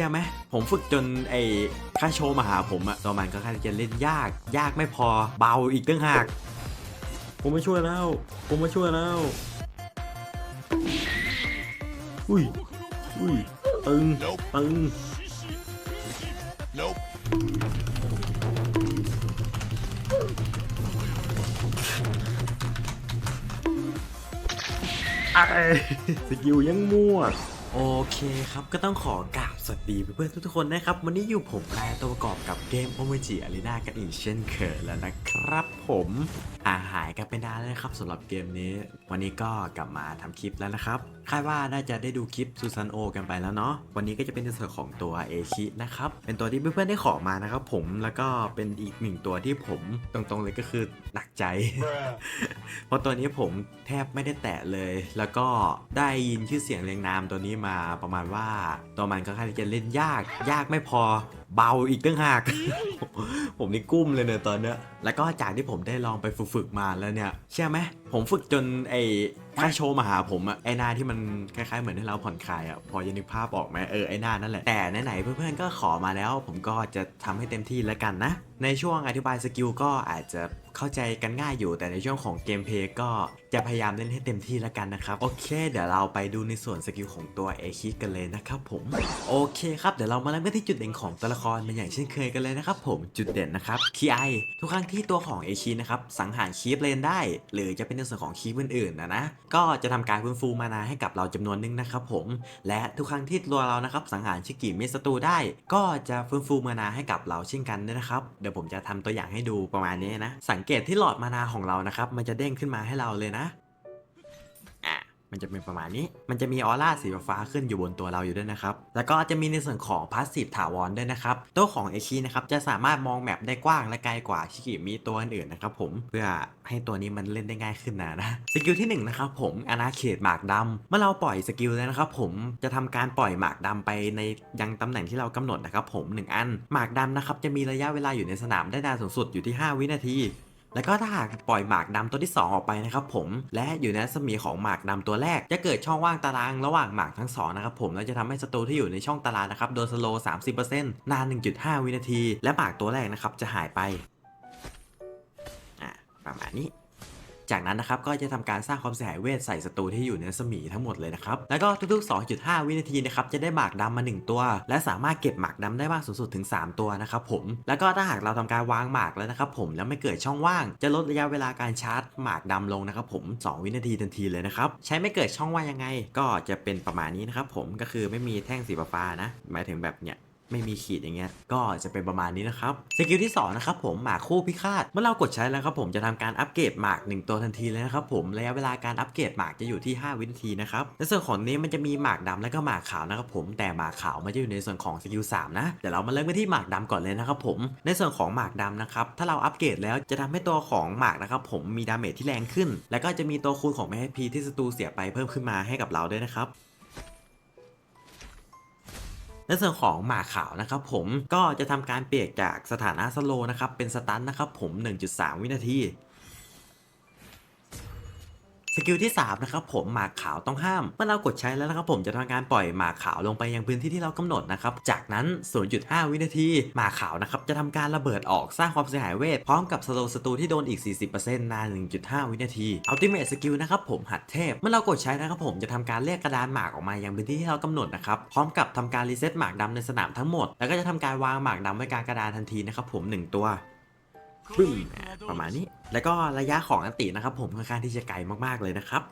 ชื่อไหมผมฝึกจนไอ้ค่าโชว์มาหาผมอะตัวมันก็ค่อนข้าจะเล่นยาก ยากไม่พอเบาอีกตั้งหาก ผมมาช่วยแล้ว ผมมาช่วยแล้ว อุ้ย อุ้ย ตึง ตึงไอ้สกิลยังมั่ว โอเคครับก็ต้องขอกราบ สวัสดีเพื่อนๆทุกๆคนนะครับ วันนี้อยู่ผมแปลตัวประกอบกับเกมโอเมจิอารีนากันอีกเช่นเคยแล้วนะครับผมอาหายกันไปนานแล้วนะครับสำหรับเกมนี้ วันนี้ก็กลับมาทำคลิปแล้วนะครับ คาดว่าน่าจะได้ดูคลิปซูซานโอกันไปแล้วเนาะวันนี้ก็จะเป็นในส่วนของตัวเอชินะครับเป็นตัวที่เพื่อนๆได้ขอมานะครับผมแล้วก็เป็นอีกหนึ่งตัวที่ผมตรงๆเลยก็คือหนักใจ เพราะตัวนี้ผมแทบไม่ได้แตะเลย แล้วก็ได้ยินชื่อเสียงเรียงนามตัวนี้มาประมาณว่าตัวมันก็ค่อนข้างจะเล่นยากยากไม่พอ เบาอีกตั้งหาก ผมนี่กุ้มเลยเนี่ยตอนเนี้ยแล้วก็จากที่ผมได้ลองไปฝึกมาแล้วเนี่ยเชื่อไหมผมฝึกจนไอ้ค่าโชว์มาหาผมอะไอ้หน้าที่มันคล้ายๆเหมือนให้เราผ่อนคลายอะพอจะนึกภาพออกไหมเออไอ้หน้านั่นแหละแต่ไหนๆเพื่อนๆก็ขอมาแล้ว ผมก็จะทำให้เต็มที่แล้วกันนะ ในช่วงอธิบายสกิลก็อาจจะ เข้าใจกันง่ายอยู่แต่ในช่วงของเกมเพลย์ก็จะพยายามเล่นให้เต็มที่แล้วกันนะครับ โอเค เดี๋ยวเราไปดูในส่วนสกิลของตัวเอคิกันเลยนะครับผม โอเคครับ เดี๋ยวเรามาเริ่มกันที่จุดเด่นของตัวละครเป็นอย่างเช่นเคยกันเลยนะครับผมจุดเด่นนะครับคีไอทุกครั้งที่ตัวของเอคินะครับสังหารคีฟเลนได้ หรือจะเป็นในส่วนของคีฟอื่นๆนะนะก็จะทำการฟื้นฟูมานาให้กับเราจำนวนหนึงนะครับผม และทุกครั้งที่ตัวเรานะครับสังหารชิกิมิสตูได้ ก็จะฟื้นฟูมานาให้กับเราเช่นกันนะครับเดี๋ยวผมจะทำตัวอย่างให้ดูประมาณนี้นะสังเกตที่หลอดมานาของเรานะครับ มันจะเด้งขึ้นมาให้เราเลยนะอะมันจะเป็นประมาณนี้ มันจะมีออร่าสีฟ้าขึ้นอยู่บนตัวเราอยู่ด้วยนะครับ แล้วก็จะมีในส่วนของพาสซีฟถาวรด้วยนะครับ ตัวของเอชีนะครับจะสามารถมองแมปได้กว้างและไกลกว่าชิกิมีตัวอื่นๆนะครับผม เพื่อให้ตัวนี้มันเล่นได้ง่ายขึ้นนะนะ สกิลที่หนึ่งนะครับผมอนาเขตหมากดำเมื่อเราปล่อยสกิลแล้วนะครับผม จะทำการปล่อยหมากดำไปในยังตำแหน่งที่เรากำหนดนะครับผมหนึ่งอัน หมากดำนะครับจะมีระยะเวลาอยู่ในสนามได้นานสูงสุดอยู่ที่ 5 วินาที แล้วก็ถ้าหากปล่อยหมากดำตัวที่ 2 ออกไปนะครับผมและอยู่ในรัศมีของหมากดำตัวแรก จะเกิดช่องว่างตารางระหว่างหมากทั้งสองนะครับผมแล้วจะทำให้ศัตรูที่อยู่ในช่องตารางนะครับโดนสโลว์30%นาน 1.5 วินาที และหมากตัวแรกนะครับจะหายไปอะประมาณนี้ จากนั้นนะครับก็จะทำการสร้างความเสียหายเวทใส่ศัตรูที่อยู่ในรัศมีทั้งหมดเลยนะครับ แล้วก็ทุกๆ 2.5 วินาทีนะครับจะได้หมากดำมา 1 ตัว และสามารถเก็บหมากดำได้มากสูงสุดถึง 3 ตัวนะครับผม แล้วก็ถ้าหากเราทำการวางหมากแล้วนะครับผมแล้วไม่เกิดช่องว่าง จะลดระยะเวลาการชาร์จหมากดำลงนะครับผม 2 วินาทีทันทีเลยนะครับใช้ไม่เกิดช่องว่างยังไง ก็จะเป็นประมาณนี้นะครับผมก็คือไม่มีแท่งสีฟ้านะ หมายถึงแบบเนี้ย ไม่มีขีดอย่างเงี้ยก็จะเป็นประมาณนี้นะครับสกิลที่2นะครับผมหมากคู่พิฆาตเมื่อเรากดใช้แล้วครับผมจะทำการอัปเกรดหมาก 1 ตัวทันทีเลยนะครับผมระยะเวลาการอัปเกรดหมากจะอยู่ที่ 5 วินาทีนะครับในส่วนของนี้มันจะมีหมากดำและก็หมากขาวนะครับผมแต่หมากขาวมันจะอยู่ในส่วนของสกิล3นะเดี๋ยวเรามาเริ่มกันที่หมากดำก่อนเลยนะครับผมในส่วนของหมากดำนะครับถ้าเราอัปเกรดแล้วจะทำให้ตัวของหมากนะครับผมมีดาเมจที่แรงขึ้น แล้วก็จะมีตัวคูณของแมพีที่ศัตรูเสียไปเพิ่มขึ้นมาให้กับเราด้วยนะครับ ในส่วนของหมาขาวนะครับผมก็จะทำการเปลี่ยนจากสถานะสโลนะครับเป็นสตันนะครับผม 1.3 วินาที สกิลที่ 3 นะครับผมหมากขาวต้องห้าม เมื่อเรากดใช้แล้วนะครับผมจะทำการปล่อยหมากขาวลงไปยังพื้นที่ที่เรากำหนดนะครับ จากนั้น 0.5 วินาทีหมากขาวนะครับจะทำการระเบิดออกสร้างความเสียหายเวท พร้อมกับสโลว์ศัตรูที่โดนอีก 40%นาน 1.5 วินาที Ultimate Skill นะครับผมหัดเทพ เมื่อเรากดใช้นะครับผมจะทำการเรียกกระดานหมากออกมายังพื้นที่ที่เรากำหนดนะครับพร้อมกับทำการรีเซ็ตหมากดำในสนามทั้งหมด แล้วก็จะทำการวางหมากดำไว้กลางกระดานทันทีนะครับผมหนึ่งตัว ปึ้งประมาณนี้ แล้วก็ระยะของอันตินะครับ ผมค่อนข้างที่จะไกลมากๆเลยนะครับ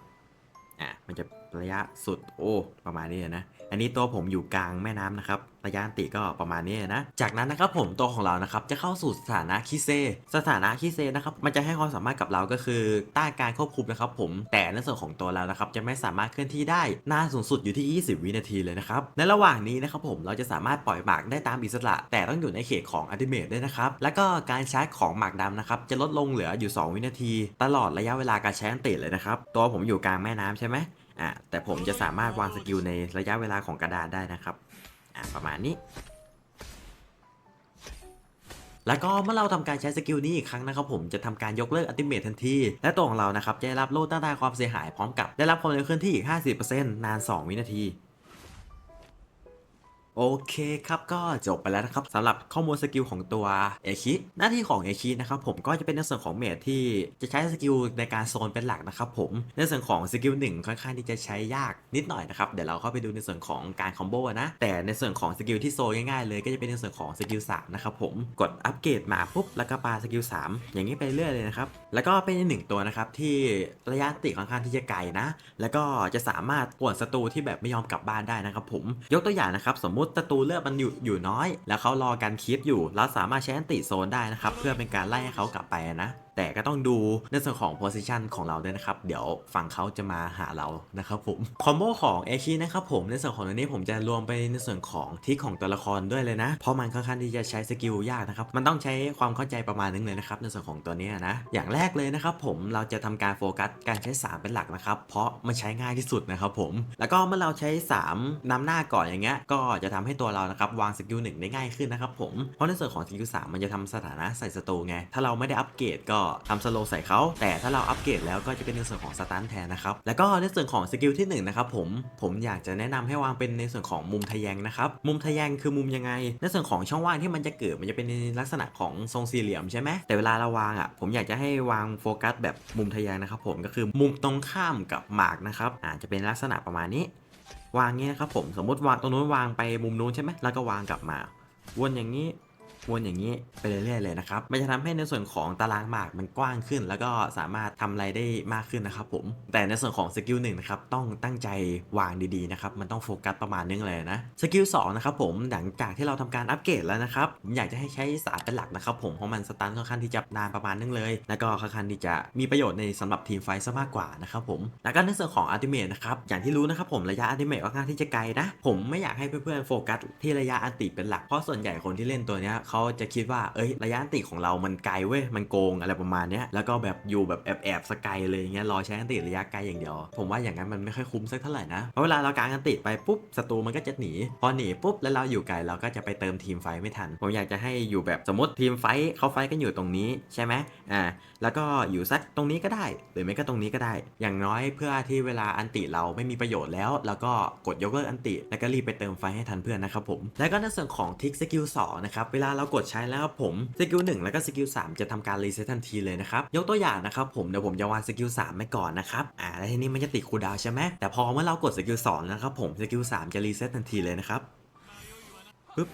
อะมันจะระยะสุดโอ้ประมาณนี้นะ อันนี้ตัวผมอยู่กลางแม่น้ำนะครับระยะติก็ประมาณนี้นะ จากนั้นนะครับผมตัวของเรานะครับจะเข้าสู่สถานะคิเซ สถานะคิเซนะครับมันจะให้ความสามารถกับเราก็คือต้านการควบคุมนะครับผมแต่ในส่วนของตัวเรานะครับจะไม่สามารถเคลื่อนที่ได้นานสูงสุดอยู่ที่ 20 วินาทีเลยนะครับในระหว่างนี้นะครับผมเราจะสามารถปล่อยหมากได้ตามอิสระ แต่ต้องอยู่ในเขตของอัลติเมทด้วยนะครับแล้วก็การชาร์จของหมากดำนะครับจะลดลงเหลืออยู่ 2 วินาที ตลอดระยะเวลาการใช้อันติเลยนะครับตัวผมอยู่กลางแม่น้ำใช่ไหม อะแต่ผมจะสามารถวางสกิลในระยะเวลาของกระดานได้นะครับอ่าประมาณนี้ แล้วก็เมื่อเราทำการใช้สกิลนี้อีกครั้งนะครับผมจะทำการยกเลิกอัติเมททันที และตัวของเรานะครับจะได้รับโล่ต้านทานความเสียหายพร้อมกับได้รับความเร็วเคลื่อนที่อีก 50%นาน 2 วินาที โอเคครับก็จบไปแล้วนะครับสำหรับข้อมูลสกิลของตัวเอคิหน้าที่ของเอคินะครับผมก็จะเป็นในส่วนของเมทที่จะใช้สกิลในการโซนเป็นหลักนะครับผมในส่วนของสกิลหนึ่งค่อนข้างที่จะใช้ยากนิดหน่อยนะครับเดี๋ยวเราเข้าไปดูในส่วนของการคอมโบนะแต่ในส่วนของสกิลที่โซนง่ายๆเลยก็จะเป็นในส่วนของสกิลสามนะครับผมกดอัปเกรดมาปุ๊บแล้วก็ปาสกิลสามอย่างนี้ไปเรื่อยเลยนะครับแล้วก็เป็นอีกหนึ่งตัวนะครับที่ระยะติค่อนข้างที่จะไกลนะ แล้วก็จะสามารถป่วนศัตรูที่แบบไม่ยอมกลับบ้านได้นะครับผมยกตัวอย่างนะครับสมมติศัตรูเลือดมันอยู่อยู่น้อย แล้วเขารอการคีปอยู่ เราสามารถใช้อันติโซนได้นะครับ เพื่อเป็นการไล่ให้เขากลับไปนะ แต่ก็ต้องดูในส่วนของโพซิชันของเราด้วยนะครับ เดี๋ยวฝั่งเขาจะมาหาเรานะครับผมคอมโบของเอคินะครับผมในส่วนของตัวนี้ผมจะรวมไปในส่วนของทิศของตัวละครด้วยเลยนะ เพราะมันค่อนข้างที่จะใช้สกิลยากนะครับ มันต้องใช้ความเข้าใจประมาณนึงเลยนะครับในส่วนของตัวนี้นะ อย่างแรกเลยนะครับผมเราจะทำการโฟกัสการใช้ 3 เป็นหลักนะครับ เพราะมันใช้ง่ายที่สุดนะครับผม แล้วก็เมื่อเราใช้ 3นำหน้าก่อนอย่างเงี้ย ก็จะทำให้ตัวเรานะครับวางสกิลหนึ่งได้ง่ายขึ้นนะครับผม เพราะในส่วนของสกิลสามมันจะทำสถานะใส่ศัตรูไง ถ้าเราไม่ได้อัปเกรดก็ทำสโลใส่เขาแต่ถ้าเราอัปเกรดแล้วก็จะเป็นในส่วนของสตันแทนนะครับแล้วก็ในส่วนของสกิลที่หนึ่งนะครับผมผมอยากจะแนะนำให้วางเป็นในส่วนของมุมทะแยงนะครับมุมทะแยงคือมุมยังไง ในส่วนของช่องว่างที่มันจะเกิดมันจะเป็นในลักษณะของทรงสี่เหลี่ยมใช่ไหมแต่เวลาเราวางอะผมอยากจะให้วางโฟกัสแบบมุมทะแยงนะครับผมก็คือมุมตรงข้ามกับหมากนะครับอาจจะเป็นลักษณะประมาณนี้ วางเงี้ยนะครับผมสมมติวางตรงนู้นวางไปมุมนู้นใช่ไหมแล้วก็วางกลับมาวนอย่างนี้ วนอย่างนี้ไปเรื่อยๆเลยนะครับ มันจะทำให้ในส่วนของตารางหมากมันกว้างขึ้น แล้วก็สามารถทำอะไรได้มากขึ้นนะครับผม แต่ในส่วนของสกิลหนึ่งนะครับต้องตั้งใจวางดีๆนะครับ มันต้องโฟกัสประมาณนึงเลยนะ สกิลสองนะครับผมหลังจากที่เราทำการอัปเกรดแล้วนะครับผมอยากจะให้ใช้สารเป็นหลักนะครับผมเพราะมันสตันค่อนข้างที่จะนานประมาณนึงเลย แล้วก็ค่อนข้างที่จะมีประโยชน์ในสำหรับทีมไฟท์ซะมากกว่านะครับผม แล้วก็ในส่วนของอัลติเมทนะครับอย่างที่รู้นะครับผมระยะอัลติเมทค่อนข้างที่จะไกลนะ ผมไม่อยากให้เพื่อนๆโฟกัสที่ระยะอันติเป็นหลักเพราะส่วนใหญ่คนที่เล่นตัวเนี้ยเขาจะคิดว่าเอ้ยระยะอันติของเรามันไกลเว้ยมันโกงอะไรประมาณเนี้ยแล้วก็แบบอยู่แบบแอบแอบๆสกายเลยเงี้ยรอใช้อันติระยะไกลอย่างเดียว ผมว่าอย่างนั้นมันไม่ค่อยคุ้มสักเท่าไหร่นะเพราะเวลาเรากางอันติไปปุ๊บศัตรูมันก็จะหนีพอหนีปุ๊บแล้วเราอยู่ไกลเราก็จะไปเติมทีมไฟไม่ทัน ผมอยากจะให้อยู่แบบสมมติทีมไฟเขาไฟกันอยู่ตรงนี้ใช่ไหมอ่าแล้วก็อยู่สักตรงนี้ก็ได้ หรือไม่ก็ตรงนี้ก็ได้ อย่างน้อยเพื่อที่เวลาอันติเราไม่มีประโยชน์แล้ว แล้วก็กดยกเลิกอันติ แล้วก็รีบไปเติมไฟให้ทันเพื่อนนะครับผมแล้วก็ในส่วนของทิกสกิล2นะครับเวลาเรากดใช้แล้วครับผมสกิล1แล้วก็สกิล3จะทำการรีเซ็ตทันทีเลยนะครับยกตัวอย่างนะครับผมเดี๋ยวผมจะวางสกิล3ไว้ก่อนนะครับอ่าแล้วทีนี้มันจะติดคูดาวน์ใช่ไหมแต่พอเมื่อเรากดสกิล2นะครับผมสกิล3จะรีเซ็ตทันทีเลยนะครับปึ๊บ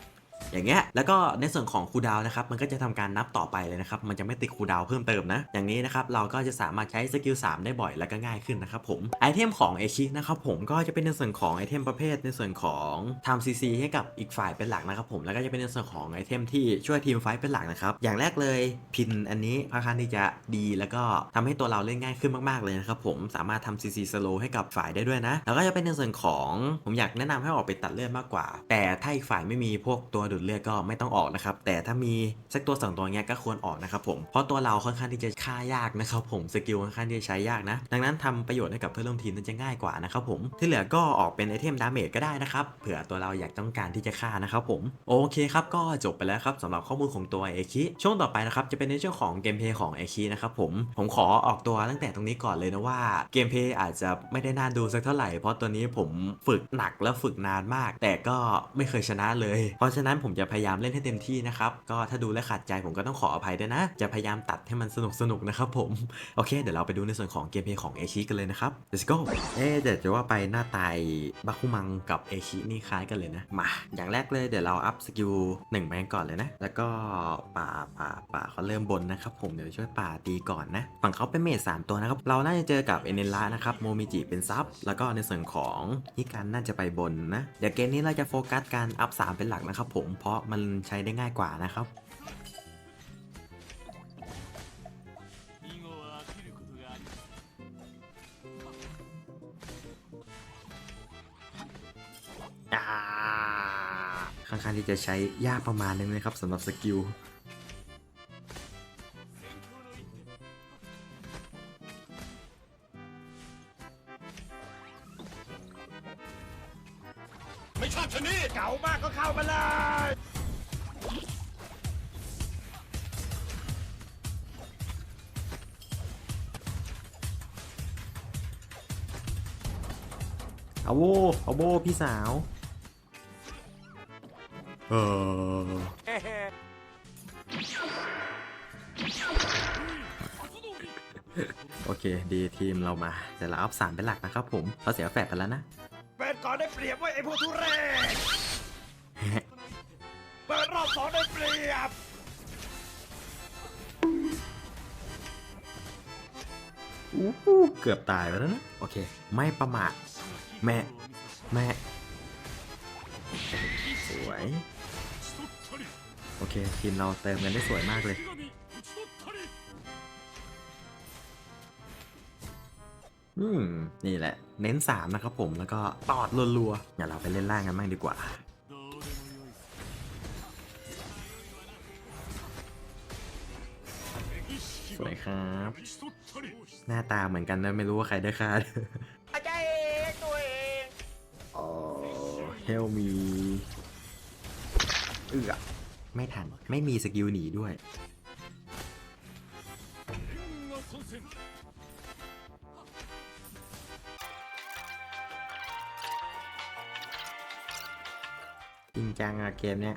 อย่างเงี้ยแล้วก็ในส่วนของคูดาวนะครับมันก็จะทำการนับต่อไปเลยนะครับมันจะไม่ติดคูดาวเพิ่มเติมนะอย่างนี้นะครับเราก็จะสามารถใช้สกิล3ได้บ่อยแล้วก็ง่ายขึ้นนะครับผมไอเทมของเอชินะครับผมก็จะเป็นในส่วนของไอเทมประเภทในส่วนของทำซีซีให้กับอีกฝ่ายเป็นหลักนะครับผมแล้วก็จะเป็นในส่วนของไอเทมที่ช่วยทีมไฟท์เป็นหลักนะครับอย่างแรกเลยพินอันนี้ค่อนข้างที่จะดีแล้วก็ทำให้ตัวเราเล่นง่ายขึ้นมากๆเลยนะครับผมสามารถทำซีซีสโลให้กับฝ่ายได้ด้วยนะแล้วก็จะเป็นในส่วนของผมอยากแนะนำให้ออกไปตัดเลือดมากกว่า แต่ถ้าอีกฝ่ายไม่มีพวกตัวดูดเลือดก็ไม่ต้องออกนะครับ แต่ถ้ามีสักตัวสองตัวเงี้ยก็ควรออกนะครับผม เพราะตัวเราค่อนข้างที่จะฆ่ายากนะครับผม สกิลค่อนข้างที่จะใช้ยากนะ ดังนั้นทำประโยชน์ให้กับเพื่อนร่วมทีมนั้นจะง่ายกว่านะครับผม ที่เหลือก็ออกเป็นไอเทมดาเมจก็ได้นะครับ เผื่อตัวเราอยากต้องการที่จะฆ่านะครับผม โอเคครับ ก็จบไปแล้วครับสำหรับข้อมูลของตัวเอคิช่วงต่อไปนะครับจะเป็นในช่วงของเกมเพย์ของเอคินะครับผม ผมขอออกตัวตั้งแต่ตรงนี้ก่อนเลยนะว่าเกมเพย์อาจจะไม่ได้น่าดูสักเท่าไหร่ เพราะตัวนี้ผมฝึกหนักและฝึกนานมาก แต่ก็ไม่เคยชนะเลย เพราะฉะนั้นผมจะพยายามเล่นให้เต็มที่นะครับ ก็ถ้าดูและขัดใจผมก็ต้องขออภัยด้วยนะ จะพยายามตัดให้มันสนุกสนุกๆนะครับผม โอเค เดี๋ยวเราไปดูในส่วนของเกมเพลย์ของเอชิกันเลยนะครับ let's go เอ๊เดี๋ยวจะว่าไปหน้าตายบัคุมังกับเอชินี่คล้ายกันเลยนะ มา อย่างแรกเลยเดี๋ยวเราอัพสกิลหนึ่งไปก่อนเลยนะ แล้วก็ป่าป่าป่าเขาเริ่มบนนะครับผม เดี๋ยวช่วยป่าตีก่อนนะ ฝั่งเขาเป็นเมจสามตัวนะครับ เราน่าจะเจอกับเอเนล่านะครับ โมมิจิเป็นซับ แล้วก็ในส่วนของฮิการน่าจะไปบนนะ เดี๋ยวเกมนี้เราจะโฟกัสการอัพสามเป็นหลักนะครับผมงเพราะมันใช้ได้ง่ายกว่านะครับ ค่อนข้างที่จะใช้ยากประมาณนึงนะครับสำหรับสกิล ไม่ชอบชะนีเก่ามากก็เข้ามาเลย เอาโวเอาโวพี่สาว เออโอเค ดีทีมเรามาแต่เราอัพสามเป็นหลักนะครับผมเราเสียแฟดไปแล้วนะเป็นก่อนได้เปรียบไว้ไอ้พวกทุเรศเปิดรอบสองได้เปรียบ อู้หูเกือบตายไปแล้วนะ โอเค ไม่ประมาทแม่ แม่ สวย โอเค ทีมเราเติมกันได้สวยมากเลย อืม นี่แหละ เน้น 3 นะครับผมแล้วก็ตอดรัวๆอย่าเราไปเล่นล่างกันบ้างดีกว่า สวยครับ หน้าตาเหมือนกันนะไม่รู้ว่าใครได้ค่าอาจารย์เองตัวเองอ๋อเฮลมีเอือไม่ทัน ไม่มีสกิลหนีด้วย จังอะเกมเนี้ย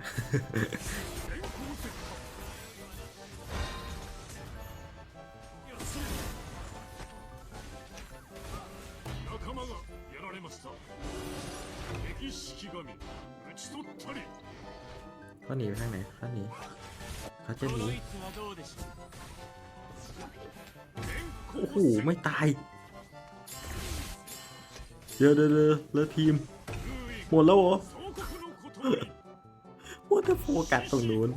เขาหนีไปทางไหนเขาหนีเขาจะหนีโอ้โห ไม่ตาย เดี๋ยวเดี๋ยวเลือทีม หมดแล้วเหรอ จะโฟกัสตรงนู้น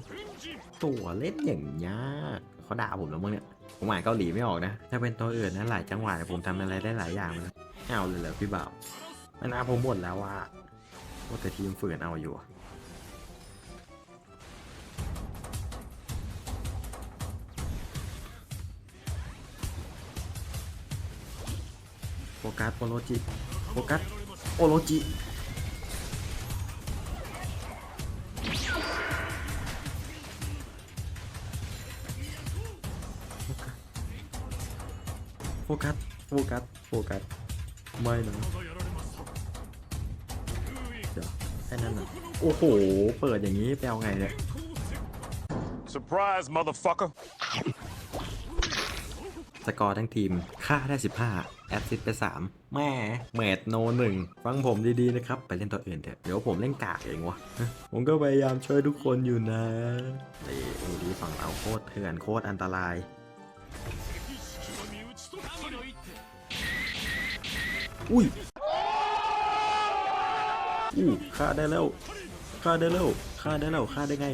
ตัวเล่นอย่างยากเขาด่าผมแล้วมั้งเนี่ย ผมอ่านเกาหลีไม่ออกนะ ถ้าเป็นตัวอื่นนะหลายจังหวะผมทำอะไรได้หลายอย่างเลยเอาเลยเหรอพี่บ่าวม่นอาผมบ่นแล้วว่าว่าแต่ทีมฝืนเอาอยู่โฟกัสโอโรจิโฟกัสโอโรจิ โฟกัส โฟกัส โฟกัส ไม่นะเดี๋ยวแค่นั้นน่ะ โอ้โห เปิดอย่างนี้ไปเอาไงเนี่ย Surprise motherfucker สกอร์ทั้งทีม ค่าได้ 15 แอสซิสไป 3 แม่แมดโนหนึ่งฟังผมดีๆนะครับ ไปเล่นตัวอื่นเถอะ เดี๋ยวผมเล่นกากเองวะ ผมก็พยายามช่วยทุกคนอยู่นะไอ้ดีฝั่งเราโคตรเถื่อนโคตรอันตราย อุ้ยอู้ฆ่าได้แล้วฆ่าได้แล้วฆ่าได้แล้วฆ่าได้ไง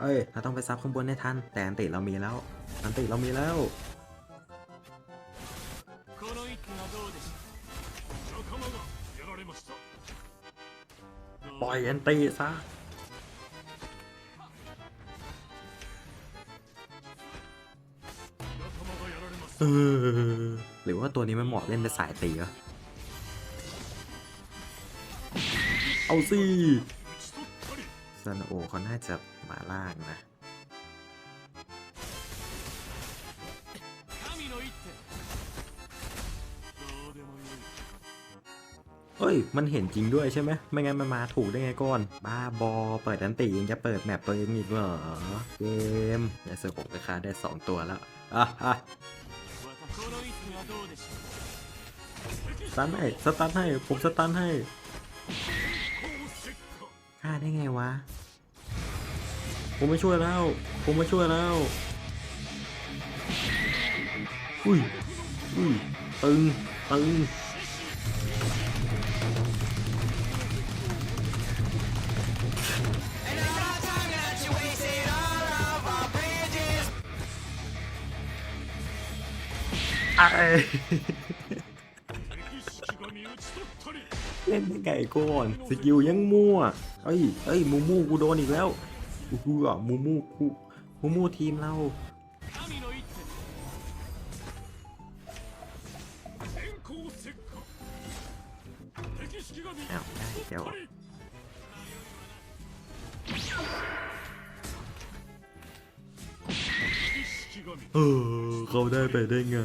เอ้ยเราต้องไปซับข้างบนให้ทัน แต่อันติเรามีแล้ว อันติเรามีแล้วปล่อยอันตีซะเออ หรือว่าตัวนี้มันเหมาะเล่นเป็นสายตีวะเอาสิซันโอเขาน่าจะมาล่างนะเฮ้ย มันเห็นจริงด้วยใช่ไหม ไม่งั้นมันมาถูกได้ไงก่อน บ้าบอ เปิดดันตียังจะเปิดแมปตัวเองอีกเหรอ เกมในเสือผมราคาได้ 2 ตัวแล้วออะ ตันให้สตันให้ ผมสตันให้ฆ่าได้ไงวะ ผมไม่ช่วยแล้ว ผมไม่ช่วยแล้ว อุ้ย อุ้ย ตึง ตึงไอ เล่นได้ไงก่อนสกิลยังมั่วเอ้ยเอ้ยมูมูกูโดนอีกแล้วกูอะมูมูกูมูมูทีมเราเอ้าวได้เจ้าเออเขาได้ไปได้ไง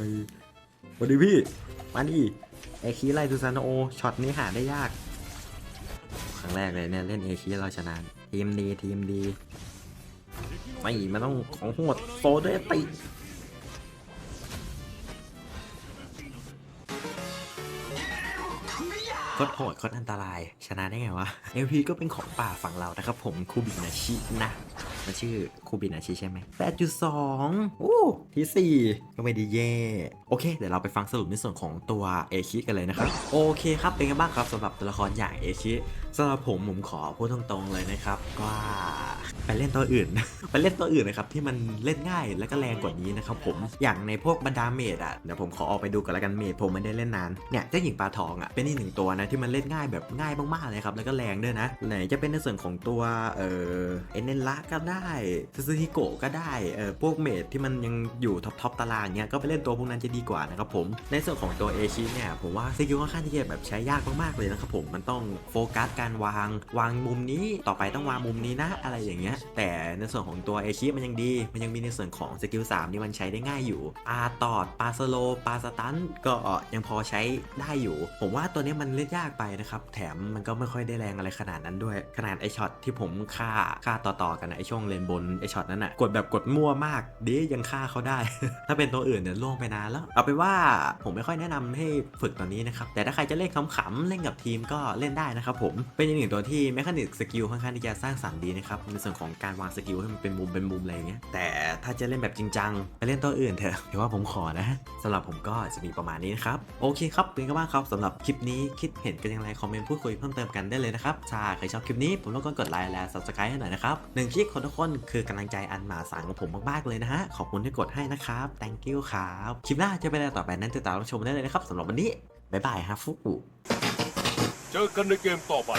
สวัสดีพี่มาดิ ไอคีไลทูซานโอช็อตนี้หาได้ยาก ครั้งแรกเลยเนี่ยเล่นเอคีเราชนะ ทีมดีทีมดีไม่มันต้องของโหดโซเดติโคตรโหดโคตรอันตราย ชนะได้ไงวะ LP ก็เป็นของป่าฝั่งเรานะครับผมคูบินาชินะ มันชื่อคูบินาชิใช่ไหม8.2โอ้ที่4ก็ไม่ดีเย่ โอเค เดี๋ยวเราไปฟังสรุปในส่วนของตัวเอคิกันเลยนะครับ โอเคครับ เป็นไงบ้างครับสำหรับตัวละครอย่างเอคิ สำหรับผมผมขอพูดตรงๆเลยนะครับว่าไปเล่นตัวอื่น ไปเล่นตัวอื่นนะครับที่มันเล่นง่ายและก็แรงกว่านี้นะครับผมอย่างในพวกบรรดาเมดอะเดี๋ยวผมขอออกไปดูกันล้วกันเมดผมไม่ได้เล่นนานเนี่ยเจ้าหญิงปลาทองอะเป็นอีกหนึ่งตัวนะที่มันเล่นง่ายแบบง่ายมากๆเลยครับแล้วก็แรงด้วยนะไหนจะเป็นในส่วนของตัวเออเอเนละก็ได้ซูซูฮิโกะก็ได้เออพวกเมดที่มันยังอยู่ท็อปทอปตารางเนี้ยก็ไปเล่นตัวพวกนั้นจะดีกว่านะครับผมในส่วนของตัวเอชิเนี่ยผมว่าสกิลค่อนข้างที่จะแบบใช้ยากมากๆเลยนะครับผมมันต้องโฟกัสการวาง วางมุมนี้ต่อไปต้องวางมุมนี้นะอะไรอย่างเงี้ย แต่ในส่วนของตัวเอชิมันยังดี มันยังมีในส่วนของสกิล3นี่มันใช้ได้ง่ายอยู่ปาตอดปาสโลปาสตันก็ยังพอใช้ได้อยู่ ผมว่าตัวนี้มันเล่นยากไปนะครับ แถมมันก็ไม่ค่อยได้แรงอะไรขนาดนั้นด้วย ขนาดไอช็อตที่ผมฆ่าฆ่าต่อๆกันนะไอช่วงเลนบนไอช็อตนั้นอะกดแบบกดมั่วมากเดียังฆ่าเขาได้ ถ้าเป็นตัวอื่นเนี่ยล่วงไปนานแล้ว เอาเป็นว่าผมไม่ค่อยแนะนำให้ฝึกตอนนี้นะครับแต่ถ้าใครจะเล่นขำๆเล่นกับทีมก็เล่นได้นะครับผมเป็นอีกหนึ่งตัวที่แมคานิกสกิลค่อนข้างที่จะสร้างสรรค์ดีนะครับในส่วนของการวางสกิลให้มันเป็นมุมเป็นมุมอะไรอย่างเงี้ยแต่ถ้าจะเล่นแบบจริงจังไปเล่นตัวอื่นเถอะถือว่าผมขอนะสำหรับผมก็จะมีประมาณนี้นะครับโอเคครับเป็นกันบ้างครับสำหรับคลิปนี้คิดเห็นกันอย่างไรคอมเมนต์พูดคุยเพิ่มเติมกันได้เลยนะครับถ้าใครชอบคลิปนี้ผมรบกวนกดไลค์และ subscribe ให้หน่อยนะครับหนึ่งคลิกของทุกคนคือกำลังใจอันมหาศาลของผมมากๆเลยนะฮะขอบคุณที่กดให้นะครับ thank you ครับคลิปหน้าจะเป็นอะไรต่อไปนั้นติดตามรับชมได้เลยนะครับสำหรับวันนี้บ๊ายบายฮะฟุกุ เจอกันในเกมต่อไป